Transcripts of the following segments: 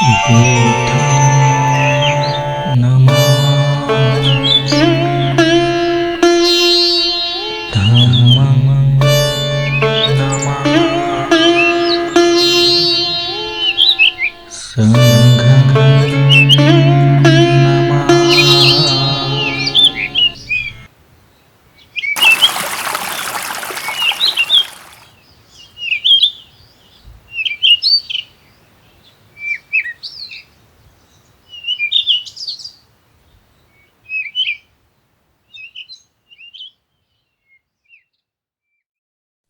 y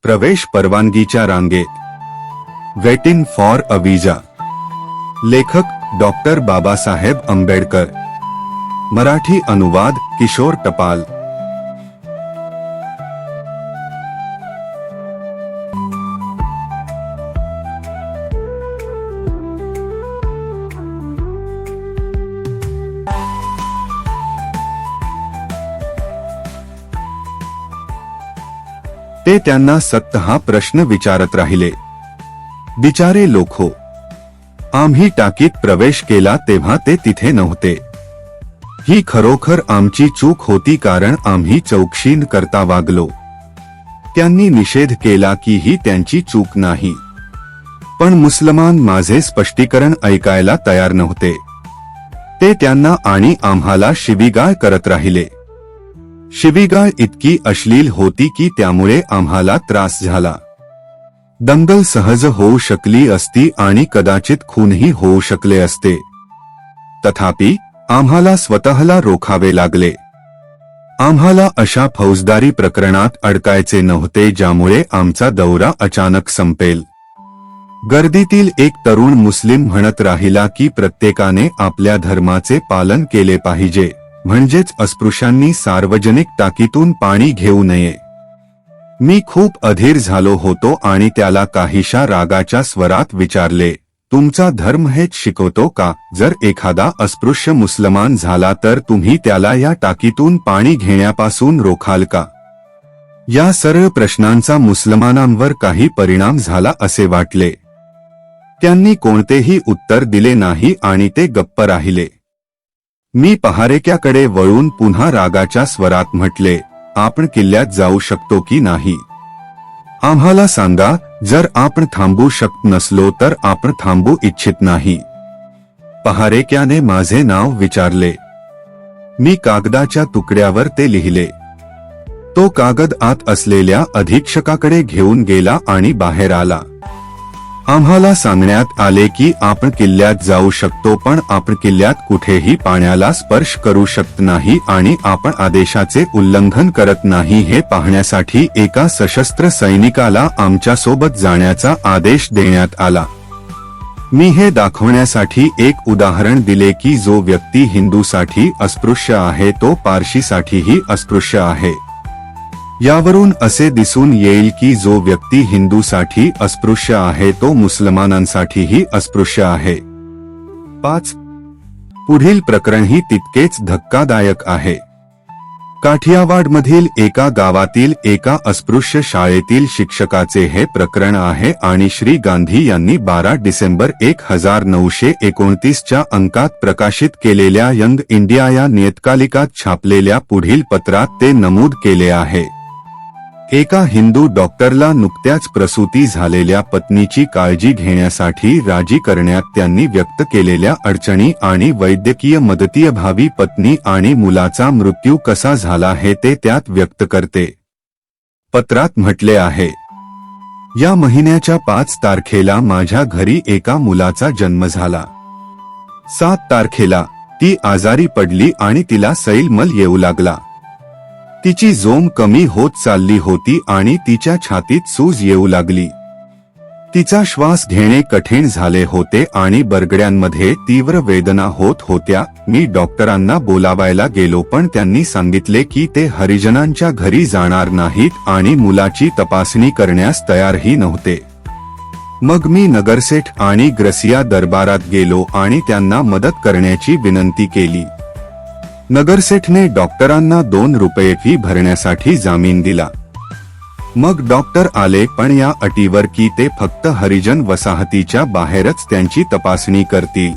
प्रवेश परवानगी रांगेत वेटिंग फॉर अ विजा लेखक डॉक्टर बाबा साहेब आंबेडकर मराठी अनुवाद किशोर टपाल। ते त्यांना सत्त हा प्रश्न विचारत राहिले. बिचारे लोक हो. आम्ही टाकीत प्रवेश केला तेव्हा ते तिथे नव्हते. ही खरोखर आमची चूक होती कारण आम्ही चौकशीन करता वागलो. त्यांनी निषेध केला की ही त्यांची चूक नाही. पण मुसलमान माझे स्पष्टीकरण ऐकायला तयार नव्हते. ते त्यांना आणि आम्हाला शिबिगाळ करत राहिले. शिवीगाळ इतकी अश्लील होती की त्यामुळे आम्हाला त्रास झाला. दंगल सहज होऊ शकली असती आणि कदाचित खूनही होऊ शकले असते. तथापि आम्हाला स्वतःला रोखावे लागले. आम्हाला अशा फौजदारी प्रकरणात अडकायचे नव्हते ज्यामुळे आमचा दौरा अचानक संपेल. गर्दीतील एक तरुण मुस्लिम म्हणत राहिला की प्रत्येकाने आपल्या धर्माचे पालन केले पाहिजे. म्हणजेच अस्पृश्यांनी सार्वजनिक टाकीतून पाणी घेऊ नये. मी खूप अधीर झालो होतो आणि त्याला काहीशा रागाच्या स्वरात विचारले तुमचा धर्म हेच शिकवतो का? जर एखादा अस्पृश्य मुसलमान झाला तर तुम्ही त्याला या टाकीतून पाणी घेण्यापासून रोखाल का? या सरळ प्रश्नांचा मुसलमानांवर काही परिणाम झाला असे वाटले. त्यांनी कोणतेही उत्तर दिले नाही आणि ते गप्प राहिले. मी पहारेक्याकडे वळून पुन्हा रागाच्या स्वरात म्हटले आपण किल्ल्यात जाऊ शकतो की नाही? आम्हाला सांगा जर आपण थांबू शकत नसलो तर आपण थांबू इच्छित नाही. पहारेक्याने माझे नाव विचारले. मी कागदाच्या तुकड्यावर ते लिहिले. तो कागद आत असलेल्या अधीक्षकाकडे घेऊन गेला आणि बाहेर आला. आम्हाला सांगण्यात आले की आपण किल्ल्यात जाऊ शकतो पण आपण किल्ल्यात कुठेही पाण्याला स्पर्श करू शकत नाही आणि आपण आदेशाचे उल्लंघन करत नाही हे पाहण्यासाठी एका सशस्त्र सैनिकाला आमच्यासोबत जाण्याचा आदेश देण्यात आला. मी हे दाखवण्यासाठी एक उदाहरण दिले की जो व्यक्ती हिंदूसाठी अस्पृश्य आहे तो पारशीसाठीही अस्पृश्य आहे. यावरून असे दिसून येईल की जो व्यक्ती हिंदूसाठी अस्पृश्य आहे तो मुसलमानांसाठीही अस्पृश्य आहे. पाच. पुढील प्रकरणही तितकेच धक्कादायक आहे. काठियावाडमधील एका गावातील एका अस्पृश्य शाळेतील शिक्षकाचे हे प्रकरण आहे आणि श्री गांधी यांनी बारा डिसेंबर एक हजार नऊशे एकोणतीसच्या अंकात प्रकाशित केलेल्या यंग इंडिया या नियतकालिकात छापलेल्या पुढील पत्रात ते नमूद केले आहे. एका हिंदू डॉक्टरला नुकत्याच प्रसूती झालेल्या पत्नीची काळजी घेण्यासाठी राजी करण्यात त्यांनी व्यक्त केलेल्या अडचणी आणि वैद्यकीय मदतीय भावी पत्नी आणि मुलाचा मृत्यू कसा झाला हे ते त्यात व्यक्त करते. पत्रात म्हटले आहे या महिन्याच्या पाच तारखेला माझ्या घरी एका मुलाचा जन्म झाला. सात तारखेला ती आजारी पडली आणि तिला सैलमल येऊ लागला. तिची जोम कमी होत चालली होती आणि तिच्या छातीत सूज येऊ लागली. तिचा श्वास घेणे कठीण झाले होते आणि बरगड्यांमध्ये तीव्र वेदना होत होत्या. मी डॉक्टरांना बोलावायला गेलो पण त्यांनी सांगितले की ते हरिजनांच्या घरी जाणार नाहीत आणि मुलाची तपासणी करण्यास तयारही नव्हते. मग मी नगरसेठ आणि ग्रसिया दरबारात गेलो आणि त्यांना मदत करण्याची विनंती केली. नगरसेठने डॉक्टरांना दोन रुपये फी भरण्यासाठी जामीन दिला. मग डॉक्टर आले पण या अटीवर की ते फक्त हरिजन वसाहतीच्या बाहेरच त्यांची तपासणी करतील.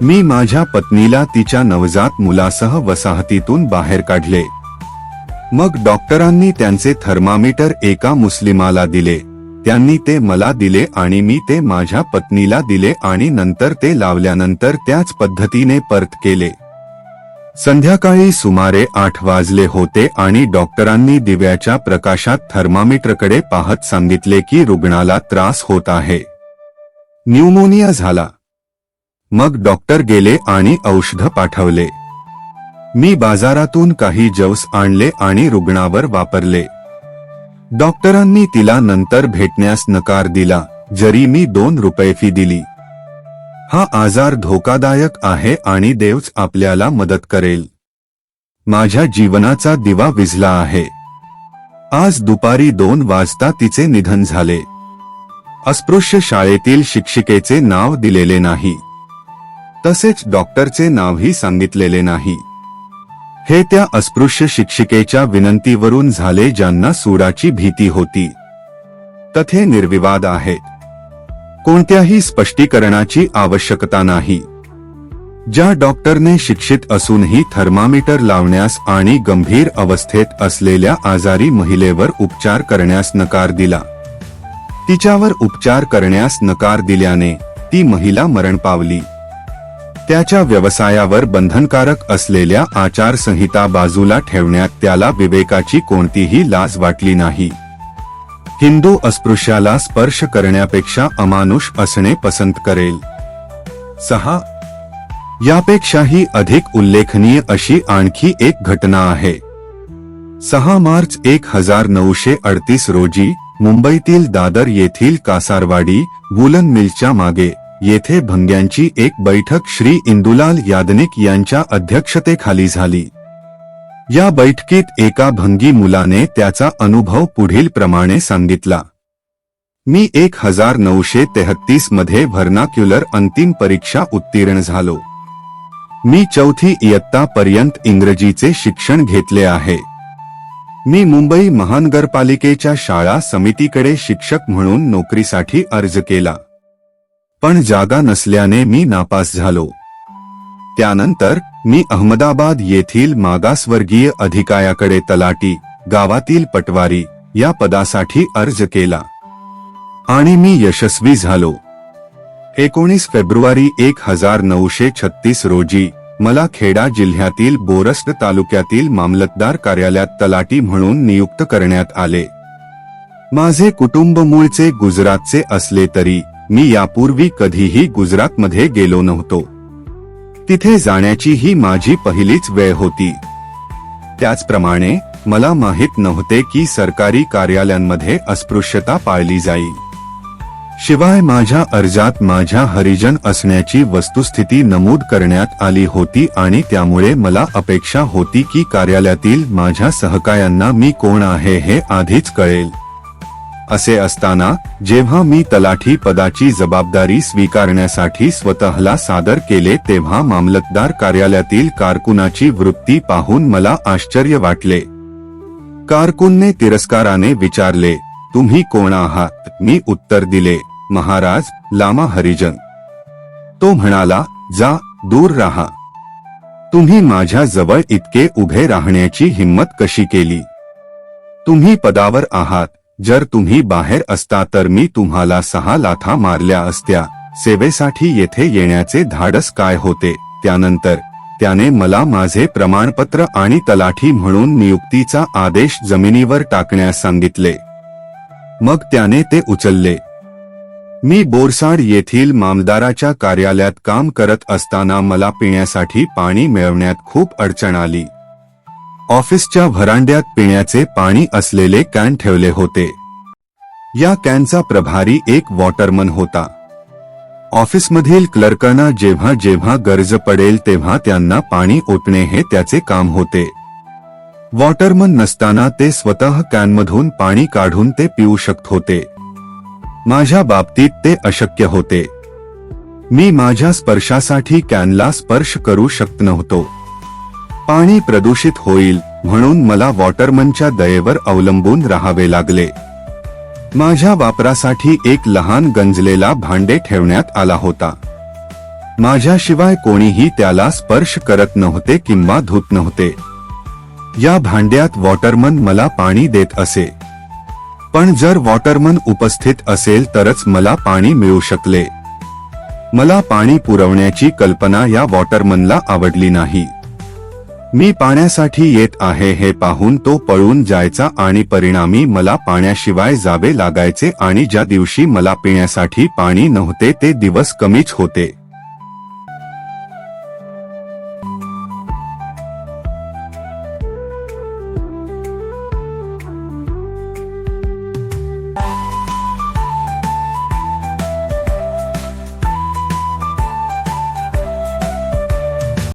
मी माझ्या पत्नीला तिच्या नवजात मुलासह वसाहतीतून बाहेर काढले. मग डॉक्टरांनी त्यांचे थर्मामीटर एका मुस्लिमाला दिले. त्यांनी ते मला दिले आणि मी ते माझ्या पत्नीला दिले आणि नंतर ते लावल्यानंतर त्याच पद्धतीने परत केले. संध्याकाळी सुमारे आठ वाजले होते आणि डॉक्टरांनी दिव्याच्या प्रकाशात थर्मामीटरकडे पाहत सांगितले की रुग्णाला त्रास होत आहे. न्यूमोनिया झाला. मग डॉक्टर गेले आणि औषध पाठवले. मी बाजारातून काही जवस आणले आणि रुग्णावर वापरले. डॉक्टरांनी तिला नंतर भेटण्यास नकार दिला जरी मी दोन रुपये फी दिली. हा आजार धोकादायक आहे आणि देवच आपल्याला मदत करेल. माझ्या जीवनाचा दिवा विझला आहे. आज दुपारी दोन वाजता तिचे निधन झाले. अस्पृश्य शाळेतील शिक्षिकेचे नाव दिलेले नाही. तसेच डॉक्टरचे नावही सांगितलेले नाही. हे त्या अस्पृश्य शिक्षिकेच्या विनंतीवरून झाले ज्यांना सूडाची भीती होती. तथे निर्विवाद आहेत. कोणत्याही स्पष्टीकरणाची आवश्यकता नाही. ज्या डॉक्टरने शिक्षित असूनही थर्मामीटर लावण्यास आणि गंभीर अवस्थेत असलेल्या आजारी महिलेवर उपचार करण्यास नकार दिला. तिच्यावर उपचार करण्यास नकार दिल्याने ती महिला मरण पावली. त्याच्या व्यवसायावर बंधनकारक असलेल्या आचारसंहिता बाजूला ठेवण्यात त्याला विवेकाची कोणतीही लाज वाटली नाही. हिंदू अस्पृश्याला स्पर्श करण्यापेक्षा अमानुष असणे पसंत करेल. सहा. यापेक्षाही अधिक उल्लेखनीय अशी आणखी एक घटना आहे. सहा मार्च एक हजार नऊशे अडतीस रोजी मुंबईतील दादर येथील कासारवाडी वुलन मिलच्या मागे येथे भंग्यांची एक बैठक श्री इंदुलाल यादनिक यांच्या अध्यक्षतेखाली झाली. या बैठकीत एका भंगी मुलाने त्याचा अनुभव पुढील प्रमाणे सांगितला. मी एक हजार नऊशे तेहत्तीसमध्ये व्हर्नाक्युलर अंतिम परीक्षा उत्तीर्ण झालो. मी चौथी इयत्ता पर्यंत इंग्रजीचे शिक्षण घेतले आहे. मी मुंबई महानगरपालिकेच्या शाळा समितीकडे शिक्षक म्हणून नोकरीसाठी अर्ज केला. पण जागा नसल्याने मी नापास झालो. त्यानंतर मी अहमदाबाद येथील मागासवर्गीय अधिकायाकडे तलाटी गावातील पटवारी या पदासाठी अर्ज केला. आणि मी यशस्वी झालो. एकोणीस फेब्रुवारी एक हजार नऊशे छत्तीस रोजी मला खेडा जिल्ह्यातील बोरस्ट तालुक्यातील मामलतदार कार्यालयात तलाटी म्हणून नियुक्त करण्यात आले. माझे कुटुंब मूळचे गुजरातचे असले तरी मी यापूर्वी कधीही गुजरातमध्ये गेलो नव्हतो. तिथे जाण्याची ही माझी पहिलीच वेळ होती. त्याचप्रमाणे मला माहीत नव्हते की सरकारी कार्यालयांमध्ये अस्पृश्यता पाळली जाईल. शिवाय माझ्या अर्जात माझ्या हरिजन असण्याची वस्तुस्थिती नमूद करण्यात आली होती आणि त्यामुळे मला अपेक्षा होती की कार्यालयातील माझ्या सहकायांना मी कोण आहे हे आधीच कळेल. असे असताना जेव्हा मी तलाठी पदाची जबाबदारी स्वीकारण्यासाठी स्वतःला सादर केले तेव्हा मामलतदार कार्यालयातील कारकुनाची वृत्ती पाहून मला आश्चर्य वाटले. कारकुनने तिरस्काराने विचारले तुम्ही कोण आहात? मी उत्तर दिले महाराज लामा हरिजन. तो म्हणाला जा दूर राहा. तुम्ही माझ्या जवळ इतके उभे राहण्याची हिंमत कशी केली? तुम्ही पदावर आहात जर तुम्ही बाहेर असता तर मी तुम्हाला सहा लाथा मारल्या असत्या. सेवेसाठी येथे येण्याचे धाडस काय होते? त्यानंतर त्याने मला माझे प्रमाणपत्र आणि तलाठी म्हणून नियुक्तीचा आदेश जमिनीवर टाकण्यास सांगितले. मग त्याने ते उचलले. मी बोरसाड येथील मामदाराच्या कार्यालयात काम करत असताना मला पिण्यासाठी पाणी मिळवण्यात खूप अडचण आली. ऑफिसच्या व्हरांड्यात पिण्याचे पाणी असलेले कॅन ठेवले होते. या कॅनचा प्रभारी एक वॉटरमन होता. ऑफिसमधील क्लर्कांना जेव्हा जेव्हा गरज पडेल तेव्हा त्यांना पाणी ओतणे हे त्याचे काम होते. वॉटरमन नसताना ते स्वतः कॅनमधून पाणी काढून ते पिऊ शकत होते. माझ्या बाबतीत ते अशक्य होते. मी माझ्या स्पर्शासाठी कॅनला स्पर्श करू शकत नव्हतो. पाणी प्रदूषित होईल म्हणून मला वॉटरमनच्या दयेवर अवलंबून राहावे लागले. माझ्या वापरासाठी एक लहान गंजलेला भांडे ठेवण्यात आला होता. माझ्याशिवाय कोणीही त्याला स्पर्श करत नव्हते किंवा धुत नव्हते. या भांड्यात वॉटरमन मला पाणी देत असे. पण जर वॉटरमन उपस्थित असेल तरच मला पाणी मिळू शकले. मला पाणी पुरवण्याची कल्पना या वॉटरमनला आवडली नाही. मी पाण्यासाठी येत आहे हे पाहून तो पळून जायचा आणि परिणामी मला पाण्याशिवाय जावे लागायचे आणि ज्या दिवशी मला पिण्यासाठी पाणी नव्हते ते दिवस कमीच होते.